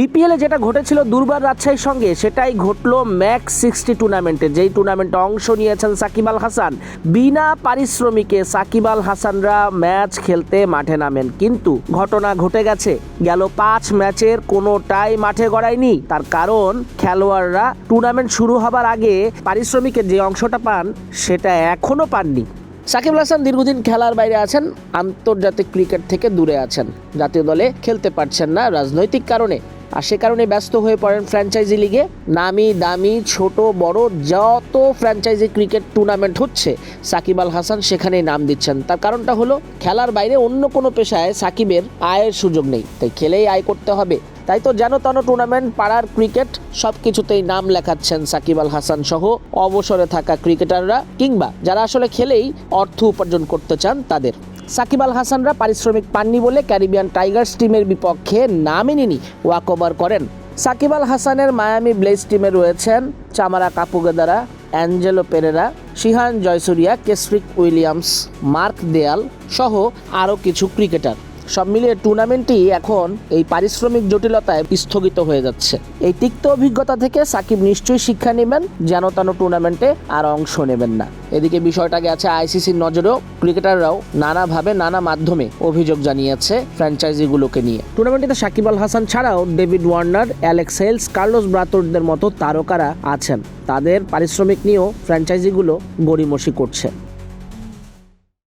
বিপিএলে যেটা ঘটেছিল দুর্বার রাজশাহীর সঙ্গে, সেটাই ঘটলো ম্যাক্স সিক্সটি টুর্নামেন্টে, যেই টুর্নামেন্টে অংশ নিয়েছেন সাকিব আল হাসান। বিনা পারিশ্রমিকে সাকিব আল হাসানরা ম্যাচ খেলতে মাঠে নামেন। কিন্তু ঘটনা ঘটে গেছে। গেল পাঁচ ম্যাচের কোনোটাই মাঠে গড়ায়নি। তার কারণ, খেলোয়াড়রা টুর্নামেন্ট শুরু হবার আগে পারিশ্রমিকের যে অংশটা পান, সেটা এখনও পাননি। সাকিব হাসান দীর্ঘদিন খেলার বাইরে আছেন, আন্তর্জাতিক ক্রিকেট থেকে দূরে আছেন। জাতীয় দলে খেলতে পারছেন না রাজনৈতিক কারণে। আর সে কারণে ব্যস্ত হয়ে পড়েন ফ্র্যাঞ্চাইজি লিগে। নামি দামি, ছোট, বড়, যত ফ্র্যাঞ্চাইজি ক্রিকেট টুর্নামেন্ট হচ্ছে, সাকিব আল হাসান সেখানেই নাম দিচ্ছেন। তার কারণটা হলো, খেলার বাইরে অন্য কোনো পেশায় সাকিবের আয়ের সুযোগ নেই। তাই খেলেই আয় করতে হবে। তাই তো যেন তেন টুর্নামেন্ট পাড়ার ক্রিকেট সব কিছুতেই নাম লেখাচ্ছেন সাকিব আল হাসান সহ অবসরে থাকা ক্রিকেটাররা কিংবা যারা আসলে খেলেই অর্থ উপার্জন করতে চান তাদের। সাকিব আল হাসানরা পারিশ্রমিক পাননি বলে ক্যারিবিয়ান টাইগার্স টিমের বিপক্ষে নামেনিনি ওয়াক ওভার করেন। সাকিব আল হাসানের মায়ামি ব্লেজ টিমে রয়েছেন Chamara Kapugedara, Angelo Perera, Shehan Jayasuriya, Kesrick Williams, Mark Deyal সহ আরও কিছু ক্রিকেটার সব মিলিয়ে টুর্নামেন্টটি এখন এই পারিশ্রমিক জটিলতায় স্থগিত হয়ে যাচ্ছে। এই তিক্ত অভিজ্ঞতা থেকে সাকিব নিশ্চয়ই শিক্ষা নেবেন, যেন তেন টুর্নামেন্টে আর অংশ নেবেন না। এদিকে বিষয়টাকে আছে আইসিসির নজরেও, ক্রিকেটাররাও নানাভাবে নানা মাধ্যমে অভিযোগ জানিয়েছে ফ্র্যাঞ্চাইজিগুলোকে নিয়ে। টুর্নামেন্টটিতে সাকিব আল হাসান ছাড়াও David Warner, Alex Hales, Carlos ব্রাতোরদের মতো তারকারা আছেন। তাদের পারিশ্রমিক নিয়েও ফ্র্যাঞ্চাইজিগুলো গড়িমসি করছে।